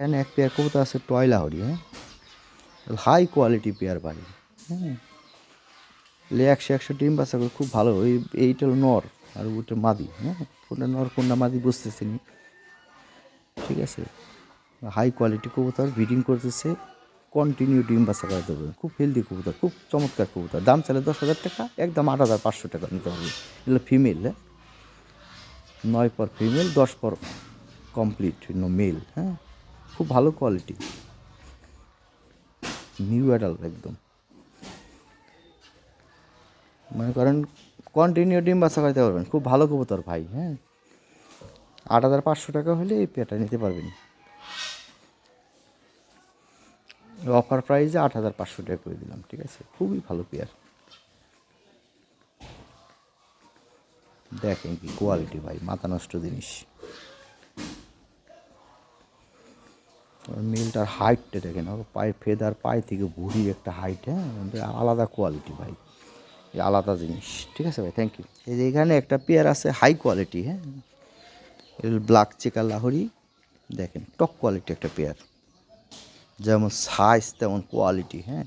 এখানে এক পেয়ার কবুতর আছে টয়লাহরি হ্যাঁ? হাই কোয়ালিটি পেয়ার বাড়ি হ্যাঁ? লে একশো একশো ডিম বাচ্চা করে খুব ভালো। ওই এইটা নর আর ওটা মাদি হ্যাঁ? কোনটা নর, কোনটা মাদি বুঝতেছি নি। ঠিক আছে? হাই কোয়ালিটি কবুতর ব্রিডিং করতেছে কন্টিনিউ ডিম বাচ্চা করাতে দেবে। খুব হেলদি কবুতর, খুব চমৎকার কবুতর। দাম চালে দশ হাজার টাকা, একদম আট হাজার পাঁচশো টাকা নিতে হবে। এগুলো ফিমেল হ্যাঁ? নয় পর ফিমেল দশ পর কমপ্লিট মেল হ্যাঁ? খুব ভালো কোয়ালিটি নিউ অ্যাডাল্ট একদম। মনে করেন কন্টিনিউ ডিম বাচ্চা খাইতে পারবেন। খুব ভালো কবুতর ভাই হ্যাঁ? আট হাজার পাঁচশো টাকা হলে এই পেয়ারটা নিতে পারবেন। অফার প্রাইসে আট হাজার পাঁচশো টাকা করে দিলাম, ঠিক আছে? খুবই ভালো পেয়ার দেখেন কি কোয়ালিটি ভাই, মাথা নষ্ট জিনিস। মিলটার হাইটটা দেখেন পায়ে ফেদার পায়ে থেকে ভুড়ি একটা হাইট হ্যাঁ? আলাদা কোয়ালিটি ভাই। আলাদা জিনিস, ঠিক আছে ভাই? থ্যাংক ইউ এই যে এখানে একটা পেয়ার আছে হাই কোয়ালিটি হ্যাঁ? ব্ল্যাক চেকার লাহরি, দেখেন টপ কোয়ালিটি একটা পেয়ার যেমন সাইজ তেমন কোয়ালিটি হ্যাঁ?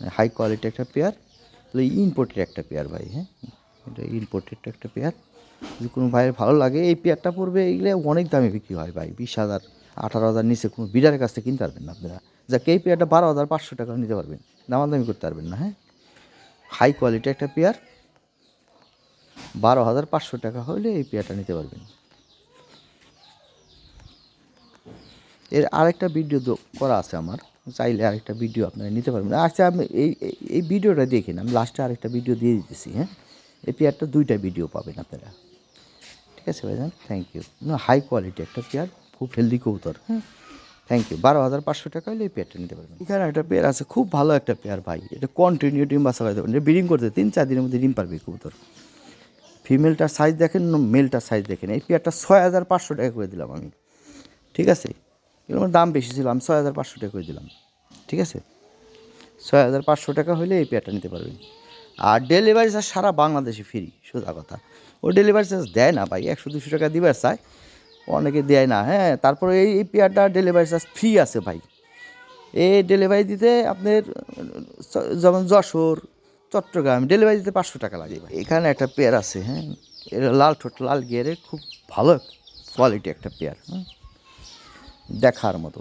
হাই কোয়ালিটি একটা পেয়ার ইম্পোর্টেড একটা পেয়ার ভাই হ্যাঁ? এটা ইম্পোর্টেড একটা পেয়ার যদি কোনো ভাইয়ের ভালো লাগে, এই পেয়ারটা পড়বে এইগুলো অনেক দামে বিক্রি হয় ভাই, বিশ হাজার আঠারো হাজার নিচে কোনো বিডারের কাছ থেকে কিনতে পারবেন না আপনারা। যা কে পেয়ারটা বারো হাজার পাঁচশো টাকা নিতে পারবেন, দামাদামি করতে পারবেন না হ্যাঁ? হাই কোয়ালিটি একটা পেয়ার বারো হাজার পাঁচশো টাকা হলে এই পেয়ারটা নিতে পারবেন। এর আরেকটা ভিডিও করা আছে আমার, চাইলে আরেকটা ভিডিও আপনারা নিতে পারবেন। আচ্ছা আমি এই, এই- ভিডিওটা দেখেন আমি লাস্টে আরেকটা ভিডিও দিয়ে দিতেছি হ্যাঁ? এই পেয়ারটা দুইটা ভিডিও পাবেন আপনারা। ঠিক আছে ভাইজান? থ্যাংক ইউ না হাই কোয়ালিটি একটা পেয়ার খুব হেলদি কবুতর। হ্যাঁ থ্যাংক ইউ বারো হাজার পাঁচশো টাকা হলে এই পেয়ারটা নিতে পারবেন। এখানে একটা পেয়ার আছে খুব ভালো একটা পেয়ার ভাই। এটা কন্টিনিউ ডিম বাসা করতে পারবেন। ব্রিডিং করতে তিন চার দিনের মধ্যে ডিম পারবে কবুতর। ফিমেলটার সাইজ দেখেন মেলটার সাইজ দেখেন। এই পেয়ারটা ছয় হাজার পাঁচশো টাকা করে দিলাম আমি। ঠিক আছে? এগুলো আমার দাম বেশি ছিল আমি ছয় হাজার পাঁচশো টাকা করে দিলাম। ঠিক আছে? ছয় হাজার পাঁচশো টাকা হলে এই পেয়ারটা নিতে পারবেন। আর ডেলিভারি চার্জ সারা বাংলাদেশে ফ্রি সোজা কথা। ও ডেলিভারি চার্জ দেয় না ভাই একশো দুশো টাকা দিবার চায়। অনেকে দেয় না হ্যাঁ? তারপরে এই এই পেয়ারটা ডেলিভারি চার্জ ফ্রি আছে ভাই। এই ডেলিভারি দিতে আপনার, যেমন যশোর, চট্টগ্রাম ডেলিভারি দিতে পাঁচশো টাকা লাগে ভাই। এখানে একটা পেয়ার আছে হ্যাঁ? এটা লাল ঠোঁট, লাল গিয়ারে খুব ভালো কোয়ালিটি একটা পেয়ার হ্যাঁ? দেখার মতো।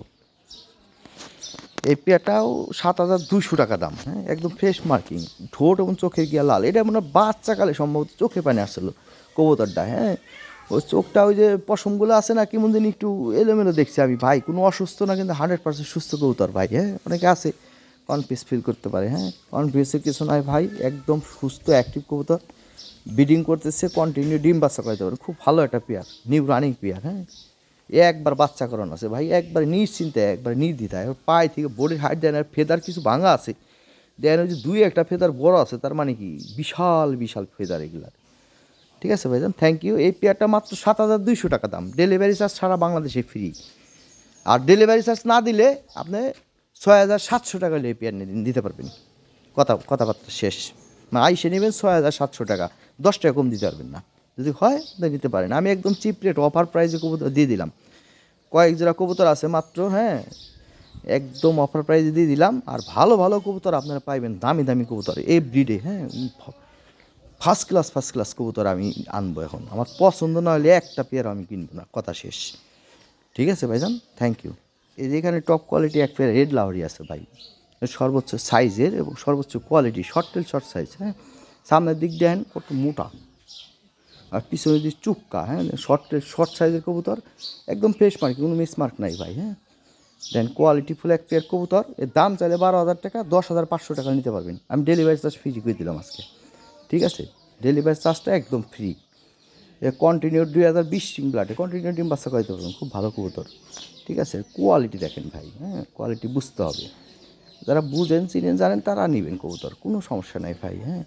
এই পেয়ারটাও সাত হাজার দুশো টাকা দাম হ্যাঁ? একদম ফ্রেশ মার্কিং ঠোঁট এবং চোখের গিয়া লাল। এটা মনে হয় বাচ্চাকালে সম্ভবত চোখে পানি আসছিল কবুতরটা হ্যাঁ? ওই চোখটা ওই যে পশমগুলো আছে না, কেমন দিন একটু এলোমেলো দেখছি আমি। ভাই, কোনো অসুস্থ না, কিন্তু হান্ড্রেড পার্সেন্ট সুস্থ কবুতর ভাই হ্যাঁ? অনেকে আছে কনফিউজ ফিল করতে পারে হ্যাঁ? কনফিউজের কিছু নয় ভাই, একদম সুস্থ অ্যাক্টিভ কবুতর। ব্রিডিং করতেছে কন্টিনিউ ডিম বাচ্চা করতে পারে। খুব ভালো একটা পেয়ার নিউ রানিং পেয়ার হ্যাঁ? একবার বাচ্চা করানো আছে ভাই, একবার নিশ্চিন্তে, একবার নির্দ্বিধায়। ওর পায়ে থেকে বডির হাইট দেয় না ফেদার কিছু ভাঙা আছে। দেন ওই যে দুই একটা ফেদার বড় আছে, তার মানে কি? বিশাল বিশাল ফেদার এগুলার। ঠিক আছে ভাইজান? থ্যাংক ইউ এই পেয়ারটা মাত্র সাত হাজার দুইশো টাকা দাম। ডেলিভারি চার্জ সারা বাংলাদেশে ফ্রি আর ডেলিভারি চার্জ না দিলে আপনি ছয় হাজার সাতশো টাকা হলে এই পেয়ার দিতে পারবেন। কথা, কথাবার্তা শেষ। মানে আইসে নেবেন ছয় হাজার সাতশো টাকা। দশ টাকা কম দিতে পারবেন না। যদি হয়, তাহলে নিতে পারেন। আমি একদম চিপ রেট অফার প্রাইসে কবুতর দিয়ে দিলাম। কয়েক জোড়া কবুতর আছে মাত্র হ্যাঁ? একদম অফার প্রাইসে দিয়ে দিলাম। আর ভালো ভালো কবুতর আপনারা পাইবেন। দামি দামি কবুতর। এই ব্রিডে হ্যাঁ? ফার্স্ট ক্লাস ফার্স্ট ক্লাস কবুতর আমি আনব এখন। আমার পছন্দ না হলে একটা পেয়ার আমি কিনবো না, কথা শেষ। ঠিক আছে ভাইজান? থ্যাংক ইউ এই যে এখানে টপ কোয়ালিটি এক পেয়ার রেড লাহরি আছে ভাই। সর্বোচ্চ সাইজের এবং সর্বোচ্চ quality short tail short size হ্যাঁ? সামনের দিক দেন, কত মোটা। আর পিছনে যে চুক্কা হ্যাঁ? শর্ট টেল শর্ট সাইজের কবুতর, একদম ফ্রেশ মার্ক কোনো মিস মার্ক নাই ভাই হ্যাঁ? দেন কোয়ালিটি ফুল এক পেয়ার কবুতর, এর দাম চাইলে বারো হাজার টাকা, দশ হাজার পাঁচশো টাকা নিতে পারবেন। আমি ডেলিভারি চার্জ ফ্রি করে দিলাম আজকে। ঠিক আছে? ডেলিভারি চার্জটা একদম ফ্রি কন্টিনিউ দুই হাজার বিশ ডিম ব্লাডে কন্টিনিউ ডিম বাচ্চা করাইতে পারবেন, খুব ভালো কবুতর। ঠিক আছে? কোয়ালিটি দেখেন ভাই হ্যাঁ? কোয়ালিটি বুঝতে হবে। যারা বুঝেন, চিনেন, জানেন, তারা নেবেন কবুতর, কোনো সমস্যা নাই ভাই হ্যাঁ?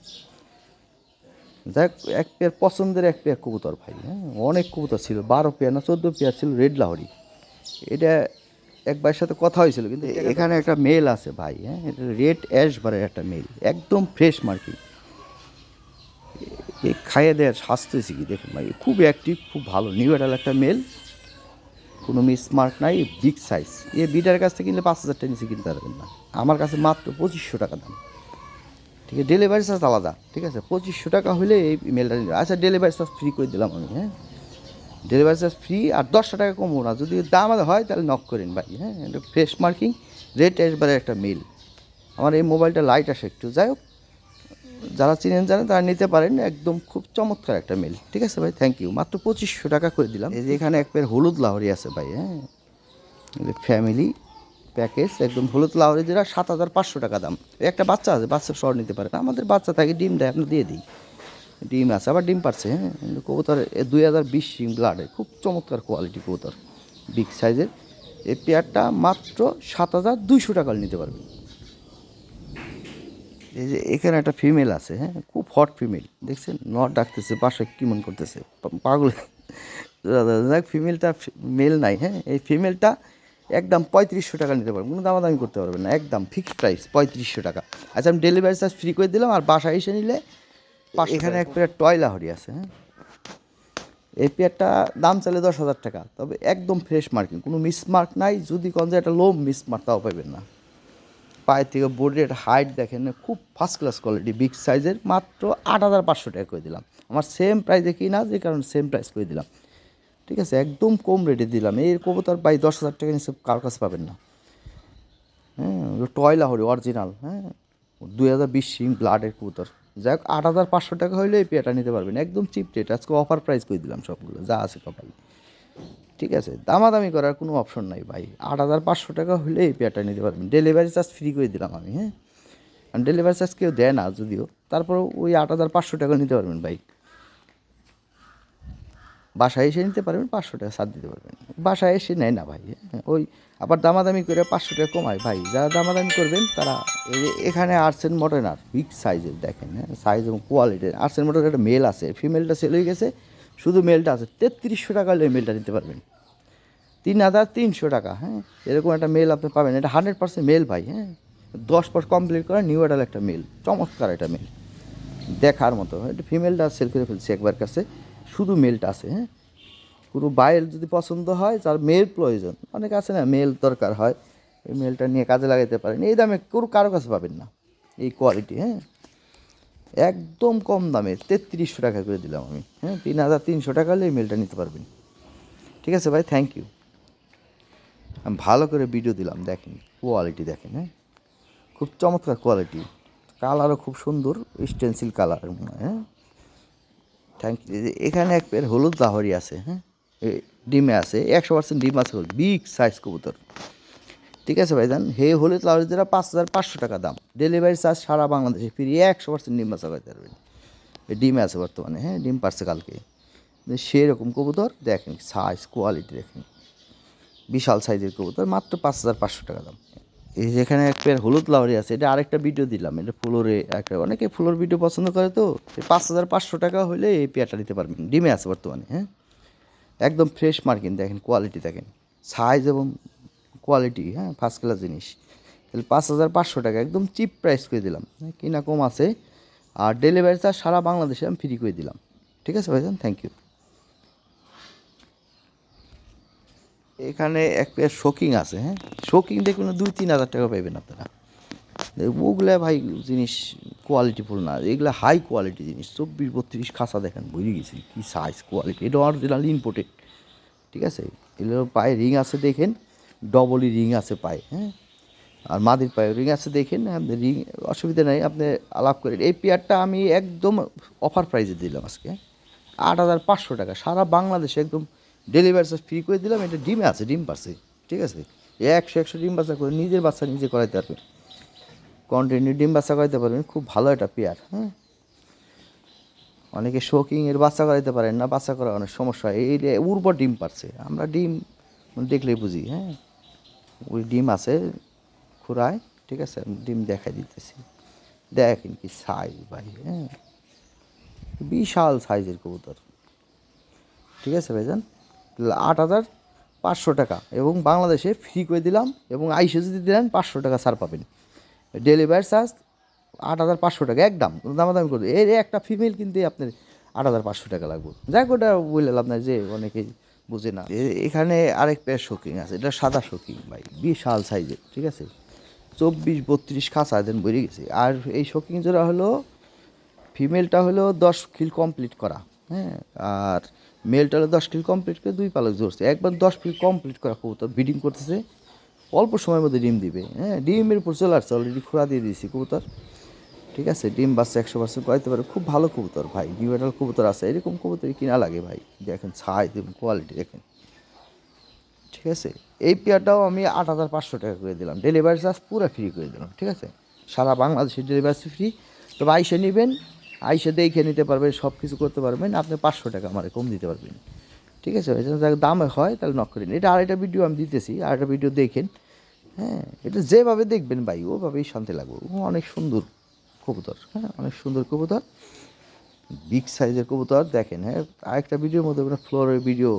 দেখ এক পেয়ার পছন্দের এক পেয়ার কবুতর ভাই হ্যাঁ? অনেক কবুতর ছিল, বারো পেয়ার না, চোদ্দ পেয়ার ছিল রেড লাহরি। এটা একবার সাথে কথা হয়েছিল, কিন্তু এখানে একটা মেল আছে ভাই হ্যাঁ? এটা রেড অ্যাশ বারের একটা মেল একদম ফ্রেশ মার্কিং এই খাইয়ে দেওয়ার স্বাস্থ্য কি? দেখুন ভাই, খুব অ্যাক্টিভ খুব ভালো। নিউ একটা মেল কোনো মিসমার্ক নাই বিগ সাইজ এ বিটার কাছ থেকে কিনলে পাঁচ হাজার টাকা নিচে কিনতে পারবেন না। আমার কাছে মাত্র পঁচিশশো টাকা দাম। ঠিক আছে ডেলিভারি চার্জ আলাদা। ঠিক আছে, পঁচিশশো টাকা হলে এই মেলটা নিতে আচ্ছা ডেলিভারি চার্জ ফ্রি করে দিলাম আমি হ্যাঁ? ডেলিভারি চার্জ ফ্রি আর দশটা টাকা কমবো না। যদি দাম হয়, তাহলে নক করেন ভাই হ্যাঁ? এটা ফ্রেশ মার্কিং রেট একবারে একটা মেল আমার এই মোবাইলটা লাইট আসে একটু। যাই হোক যারা চিনেন জানেন, তারা নিতে পারেন একদম খুব চমৎকার একটা মেল। ঠিক আছে ভাই? থ্যাংক ইউ মাত্র পঁচিশশো টাকা করে দিলাম। এই যে এখানে এক পেয়ার হলুদ লাহরি আছে ভাই হ্যাঁ? ফ্যামিলি প্যাকেজ একদম হলুদ লাহরি যেটা সাত হাজার পাঁচশো টাকা দাম। একটা বাচ্চা আছে বাচ্চা শর নিতে পারেন। আমাদের বাচ্চা থাকে ডিম দেয় আপনি দিয়ে দিই। ডিম আছে, আবার ডিম পারছে হ্যাঁ? কবুতর দুই হাজার বিশ সিং ব্লাডের খুব চমৎকার কোয়ালিটি কবুতর। বিগ সাইজের এই পেয়ারটা মাত্র সাত হাজার দুইশো টাকা নিতে পারবেন। এই যে এখানে একটা ফিমেল আছে হ্যাঁ? খুব হট ফিমেল দেখছেন? নট ডাকতেছে পাশে কেমন করতেছে? পাগল। দেখ ফিমেলটা মেল নাই হ্যাঁ? এই ফিমেলটা একদম পঁয়ত্রিশশো টাকা নিতে পারবেন কোনো দামাদামি করতে পারবেন না একদম ফিক্সড প্রাইস পঁয়ত্রিশশো টাকা। আচ্ছা আমি ডেলিভারি চার্জ ফ্রি করে দিলাম আর বাসায় এসে নিলে এখানে এক প্লেট টয়লা হরি আছে হ্যাঁ? এই পেয়ারটা দাম চাইলে দশ হাজার টাকা তবে একদম ফ্রেশ মার্কিং কোনো মিসমার্ক নাই যদি কোন যে একটা লো মিসমার্ক তাও পাবেন না। পায়ের থেকে বডির হাইট দেখেন, খুব ফার্স্ট ক্লাস কোয়ালিটি বিগ সাইজের মাত্র আট হাজার পাঁচশো টাকা করে দিলাম। আমার সেম প্রাইসে কিনা না যে কারণে সেম প্রাইস করে দিলাম। ঠিক আছে, একদম কম রেটে দিলাম। এই কবুতর বাই দশ হাজার টাকা নিচে কার কাছে পাবেন না। হ্যাঁ টয়লা হরি অরিজিনাল হ্যাঁ। দুই হাজার বিশ সিং ব্লাডের কবুতর। যাই হোক, আট হাজার পাঁচশো টাকা হলে এই পেয়ারটা নিতে পারবেন। একদম চিপ রেট আজকে অফার প্রাইস করে দিলাম সবগুলো, যা আছে কপালে ঠিক আছে দামাদামি করার কোনো অপশন নাই ভাই। আট হাজার পাঁচশো টাকা হলে এই পেয়ারটা নিতে পারবেন। ডেলিভারি চার্জ ফ্রি করে দিলাম আমি হ্যাঁ? আর ডেলিভারি চার্জ কেউ দেয় না যদিও তারপরেও ওই আট হাজার পাঁচশো টাকা নিতে পারবেন ভাই। বাসায় এসে নিতে পারবেন পাঁচশো টাকা ছাড় দিতে পারবেন। বাসায় এসে নেয় না ভাই হ্যাঁ, ওই আবার দামাদামি করে পাঁচশো টাকা কমায় ভাই। যারা দামাদামি করবেন তারা এখানে আর্টসেন মডার্নার বিগ সাইজের দেখেন হ্যাঁ? সাইজ এবং কোয়ালিটির আর্টসেন মডার্ন একটা মেল আছে ফিমেলটা সেল হয়ে গেছে। শুধু মেলটা আছে, তেত্রিশশো টাকা হলে মেলটা নিতে পারবেন। তিন হাজার তিনশো টাকা হ্যাঁ? এরকম একটা মেল আপনি পাবেন। এটা হান্ড্রেড পার্সেন্ট মেল ভাই হ্যাঁ? দশ পার্সেন্ট কমপ্লিট করা নিউ এডাল একটা মেল চমৎকার একটা মেল দেখার মতো এটা ফিমেলটা সেল করে ফেলছি একবার কাছে, শুধু মেলটা আছে হ্যাঁ? পুরো বাইরের যদি পছন্দ হয়, তার মেল প্রয়োজন। অনেক আছে না মেল দরকার হয়, এই মেলটা নিয়ে কাজে লাগাইতে পারেন। এই দামে কোনো কারও কাছে পাবেন না, এই কোয়ালিটি হ্যাঁ? একদম কম দামে, তেত্রিশশো টাকা করে দিলাম আমি। হ্যাঁ তিন হাজার তিনশো টাকা হলে মেলটা নিতে পারবেন। ঠিক আছে ভাই থ্যাংক ইউ আমি ভালো করে ভিডিও দিলাম, দেখেন কোয়ালিটি দেখেন হ্যাঁ। খুব চমৎকার কোয়ালিটি কালারও খুব সুন্দর স্টেন্সিল কালার হয়। থ্যাংক ইউ এখানে এক পেয়ার হলুদ লাহরি আছে হ্যাঁ। ডিমে আছে, একশো পার্সেন্ট ডিম আছে বিগ সাইজ কবুতর। ঠিক আছে ভাইজান? হে হলুদ লাহরি যেটা পাঁচ হাজার পাঁচশো টাকা দাম। ডেলিভারি চার্জ সারা বাংলাদেশে ফ্রি একশো পার্সেন্ট ডিম বাচ্চা করতে পারবেন ডিমে আছে বর্তমানে হ্যাঁ ডিম পারছে কালকে। সেরকম কবুতর দেখেন সাইজ কোয়ালিটি দেখেন। বিশাল সাইজের কবুতর, মাত্র পাঁচ হাজার পাঁচশো টাকা দাম। এই যেখানে এক পেয়ার হলুদ লাউরি আছে, এটা আরেকটা ভিডিও দিলাম। এটা ফ্লোরে একটা, অনেকে ফ্লোর ভিডিও পছন্দ করে তো। পাঁচ হাজার পাঁচশো টাকা হলে এই পেয়ারটা নিতে পারবেন। ডিমে আছে বর্তমানে হ্যাঁ। একদম ফ্রেশ মার্কিন দেখেন কোয়ালিটি দেখেন। সাইজ এবং কোয়ালিটি হ্যাঁ ফার্স্ট ক্লাস জিনিস। তাহলে পাঁচ হাজার পাঁচশো টাকা একদম চিপ প্রাইস করে দিলাম। হ্যাঁ, কিনা কম আছে। আর ডেলিভারি চার্জ সারা বাংলাদেশে আমি ফ্রি করে দিলাম। ঠিক আছে ভাইজান? থ্যাংক ইউ এখানে এক পেয়ার শোকিং আছে হ্যাঁ। শোকিং দেখবেন দুই তিন হাজার টাকা পাইবেন আপনারা। ওগুলো ভাই জিনিস কোয়ালিটি কোয়ালিটিফুল না। এগুলো হাই কোয়ালিটি জিনিস। চব্বিশ বত্রিশ খাসা দেখেন বুঝে গেছি। কী সাইজ কোয়ালিটি এটা অরিজিনাল ইম্পোর্টেড ঠিক আছে? এগুলো পায়ে রিং আছে দেখেন। ডবলই রিং আছে পায়ে হ্যাঁ? আর মাদির পায়ে রিং আছে, দেখেন আপনি রিং অসুবিধা নেই, আপনি আলাপ করেন এই পেয়ারটা আমি একদম অফার প্রাইজে দিলাম আজকে, আট হাজার পাঁচশো টাকা। সারা বাংলাদেশে একদম ডেলিভারি চার্জ ফ্রি করে দিলাম, এটা ডিমে আছে, ডিম পারছে, ঠিক আছে? একশো একশো ডিম বাচ্চা করে নিজের বাচ্চা নিজে করাইতে পারবেন। কন্টিনিউ ডিম বাচ্চা করাইতে পারবেন, খুব ভালো একটা পেয়ার হ্যাঁ? অনেকে শোকিং এর বাচ্চা করাইতে পারেন না, বাচ্চা করা অনেক সমস্যা। এই উর্বর ডিম পারছে, আমরা ডিম দেখলেই বুঝি হ্যাঁ? ওই ডিম আছে খুরায় ঠিক আছে? ডিম দেখাই দিতেছি। দেখেন কি সাইজ ভাই হ্যাঁ? বিশাল সাইজের কবুতর। ঠিক আছে ভাইজান? আট হাজার পাঁচশো টাকা এবং বাংলাদেশে ফ্রি করে দিলাম এবং আইসে যদি দিলেন পাঁচশো টাকা ছাড় পাবেন। ডেলিভারি চার্জ আট হাজার পাঁচশো টাকা, একদম। দামাদামি করবে এর একটা ফিমেল কিনতে আপনার আট হাজার পাঁচশো টাকা লাগবে। যাই ওটা বললাম আপনার যে অনেকে বুঝে না। এখানে আরেক পেয়ার শোকিং আছে। এটা সাদা শোকিং ভাই। বিশাল সাইজের ঠিক আছে? চব্বিশ বত্রিশ খাঁচা দেন বেরিয়ে গেছে। আর এই শোকিং জোড়া হলো ফিমেলটা হলো দশ কিল কমপ্লিট করা হ্যাঁ? আর মেলটা হলো দশ কিল কমপ্লিট করে দুই পালক জড়ছে। একবার দশ কিল কমপ্লিট করা কবুতর ব্রিডিং করতেছে। অল্প সময়ের মধ্যে ডিম দিবে হ্যাঁ? ডিমের উপর চলে আসছে অলরেডি খোড়া দিয়ে দিয়েছি কবুতর। ঠিক আছে? ডিম বাচ্চা একশো পার্সেন্ট করাইতে পারে। খুব ভালো কবুতর ভাই। নিউ মেটাল কবুতর আছে। এরকম কবুতরই কিনা লাগে ভাই। দেখেন ছাই, দেখুন কোয়ালিটি দেখেন। ঠিক আছে? এই পেয়ারটাও আমি আট হাজার পাঁচশো টাকা করে দিলাম। ডেলিভারি চার্জ পুরো ফ্রি করে দিলাম। ঠিক আছে? সারা বাংলাদেশের ডেলিভারি ফ্রি তবে আইসে নেবেন। আইসে দেখে নিতে পারবেন সব কিছু করতে পারবেন। আপনি পাঁচশো টাকা আমার কম দিতে পারবেন। ঠিক আছে যার দামে হয় তাহলে নক করেন এটা আরেকটা ভিডিও আমি দিতেছি। আরেকটা ভিডিও দেখেন। হ্যাঁ? এটা যেভাবে দেখবেন ভাই, ওভাবেই শান্তি লাগবে। অনেক সুন্দর। কবুতর হ্যাঁ? অনেক সুন্দর কবুতর। বিগ সাইজের কবুতর, দেখেন হ্যাঁ? আরেকটা ভিডিওর মধ্যে আপনার ফ্লোরের ভিডিও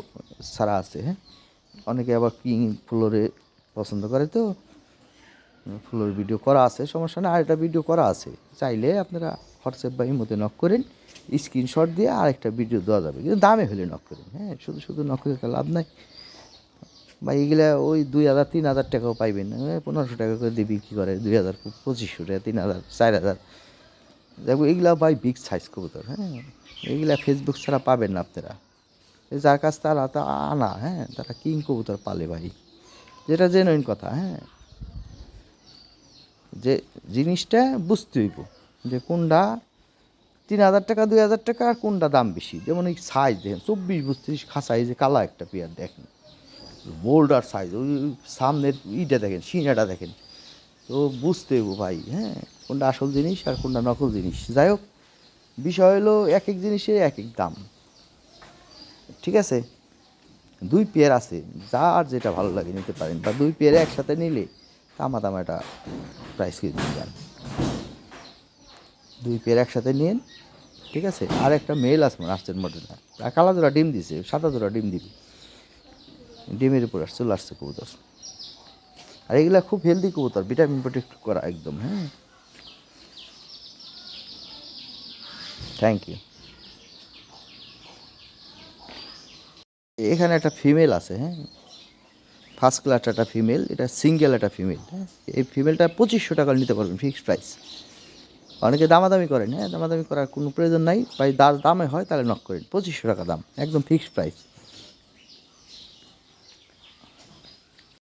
ছাড়া আছে হ্যাঁ? অনেকে আবার কিং ফ্লোরে পছন্দ করে তো ফ্লোর ভিডিও করা আছে, সমস্যা না আরেকটা ভিডিও করা আছে। চাইলে আপনারা হোয়াটসঅ্যাপ বা ইমোতে নক করেন স্ক্রিনশট দিয়ে আরেকটা ভিডিও দেওয়া যাবে। কিন্তু দামে হলে নক করেন হ্যাঁ? শুধু শুধু নক করে লাভ নাই। বা এইগুলা ওই দুই হাজার, তিন হাজার টাকাও পাইবেন। পনেরোশো টাকা করে দিয়ে বিক্রি করে? দুই হাজার পঁচিশশো টাকা, তিন হাজার, চার হাজার। দেখো, এগুলা ভাই বিগ সাইজ কবুতর হ্যাঁ? এগুলা ফেসবুক ছাড়া পাবেন না আপনারা। যার কাছ তারা তা আনা হ্যাঁ? তারা কিং কবুতর পালে ভাই। যেটা জেনুইন কথা হ্যাঁ? যে জিনিসটা বুঝতে হইব যে কোনটা তিন হাজার টাকা, দুই হাজার টাকা আর কোনটা দাম বেশি। যেমন এই সাইজ দেখেন, চব্বিশ বত্রিশ খাসা এই যে কালা একটা পেয়ার দেখেন। বোল্ডার সাইজ, ওই সামনের ইটা দেখেন সিনাটা দেখেন। তো বুঝতে ভাই হ্যাঁ কোনটা আসল জিনিস আর কোনটা নকল জিনিস। যাই হোক, বিষয় হলো এক এক জিনিসের এক এক দাম। ঠিক আছে? দুই পেয়ার আছে, যার যেটা ভালো লাগে নিতে পারেন, বা দুই পেয়ার একসাথে নিলে তামা তামা একটা প্রাইস কিনে দিয়ে যান। দুই পেয়ার একসাথে নিন ঠিক আছে? আর একটা মেল আছে আসছেন মডেলটা কালা জোড়া ডিম দিছে, সাদা জোড়া ডিম দিবি। ডিমের উপর আসছে আসছে কবুতর। আর এগুলা খুব হেলদি কবুতর ভিটামিন প্রোটেক্ট করা একদম হ্যাঁ। থ্যাংক ইউ এখানে একটা ফিমেল আছে হ্যাঁ। ফার্স্ট ক্লাস একটা ফিমেল এটা সিঙ্গেল একটা ফিমেল হ্যাঁ। এই ফিমেলটা পঁচিশশো টাকা নিতে পারবেন ফিক্সড প্রাইস অনেকে দামাদামি করেন হ্যাঁ। দামাদামি করার কোনো প্রয়োজন নাই দার দামে হয়, তাহলে নক করেন। পঁচিশশো টাকা দাম, একদম ফিক্সড প্রাইস